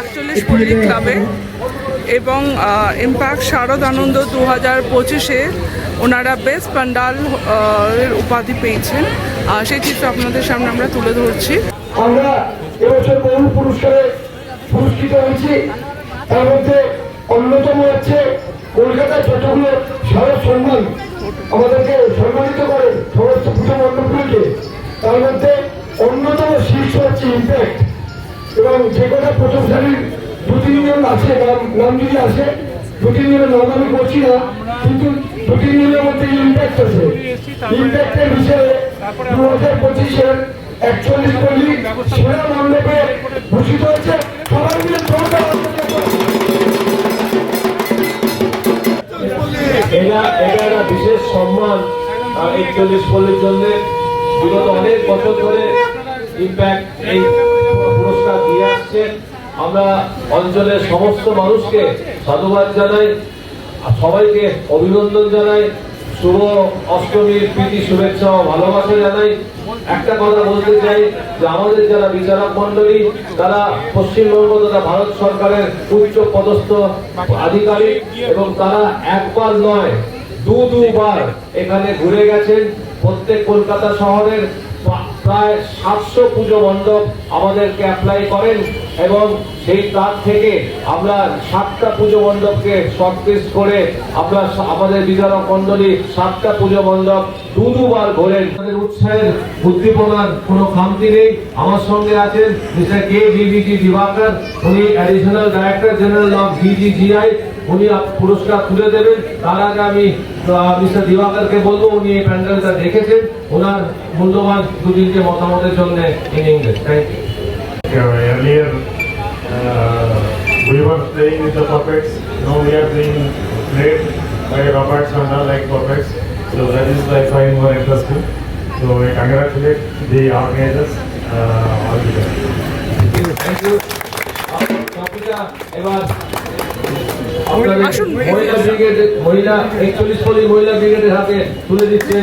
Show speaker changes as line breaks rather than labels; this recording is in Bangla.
একচল্লিশ পল্লী ক্লাবে এবং ইম্প্যাক্ট শারদ আনন্দ দু হাজার পঁচিশে ওনারা বেস্ট পান্ডাল এর উপাধি পেয়েছেন। সেই চিত্র আপনাদের সামনে আমরা তুলে ধরছি।
আমরা এবছর বহু পুরস্কারে পুরস্কৃত হয়েছি। তার মধ্যে অন্যতম হচ্ছে সম্মান আমাদেরকে সম্মানিত করে সমস্ত তার মধ্যে অন্যতম শীর্ষ হচ্ছে ইম্প্যাক্ট। এবং যে কটা প্রথম সারির দু তিনজন আছে, নাম যদি আসে দু তিনজনের নাম আমি করছি না, কিন্তু দু তিনজনের মধ্যে ইম্প্যাক্ট আছে ইম্প্যাক্টের বিষয়ে দু হাজার পঁচিশের একচল্লিশ পল্লী সেরা মণ্ডপে ভূষিত হয়েছে সবাই মিলে।
এটা এটা একটা বিশেষ সম্মান একচল্লিশ পল্লীর জন্য বিগত অনেক বছর ধরে ইম্প্যাক্ট এই আমরা অঞ্চলের সমস্ত মানুষকে সাধুবাদ জানাই সবাইকে অভিনন্দন জানাই, শুভ অষ্টমীর প্রীতি, শুভেচ্ছা ও ভালোবাসা জানাই। একটা কথা বলতে চাই যে আমাদের যারা বিচারক মন্ডলী তারা পশ্চিমবঙ্গ তথা ভারত সরকারের উচ্চ পদস্থ আধিকারিক এবং তারা একবার নয় দু দুবার এখানে ঘুরে গেছেন। প্রত্যেক কলকাতা শহরের প্রায় সাতশো পুজো মণ্ডপ আমাদেরকে অ্যাপ্লাই করেন এবং সেই তার থেকে আমরা সাতটা পুজো মণ্ডপকে শর্টলিস্ট করে আমরা আমাদের বিচারক মণ্ডলী সাতটা পুজো মণ্ডপ দু দুবার ঘোরেন। আমাদের উৎসাহের উদ্দীপনার কোনো খামতি নেই। আমার সঙ্গে আছেন মিস্টার কে ডিবিজি দিবাকর। উনি additional director general of DGGI উনি পুরস্কার তুলে দেবেন তার আগে আমি মিস্টার দিবাকরকে বলব উনি এই প্যান্ডেলটা দেখেছেন ওনার মূল্যবান দু তিনটে মতামতের জন্য in English thank you
Uh, earlier, uh, we were playing with the puppets. Now we are playing played by robots and all like puppets. So that is I find more interesting. So I congratulate the organizers uh, all together.
Thank you কপিটা এবার আপনাদের
আসুন।
মহিলা ব্রিগেড মহিলা একচল্লিশ পল্লী মহিলা ব্রিগেডের হাতে তুলে দিচ্ছেন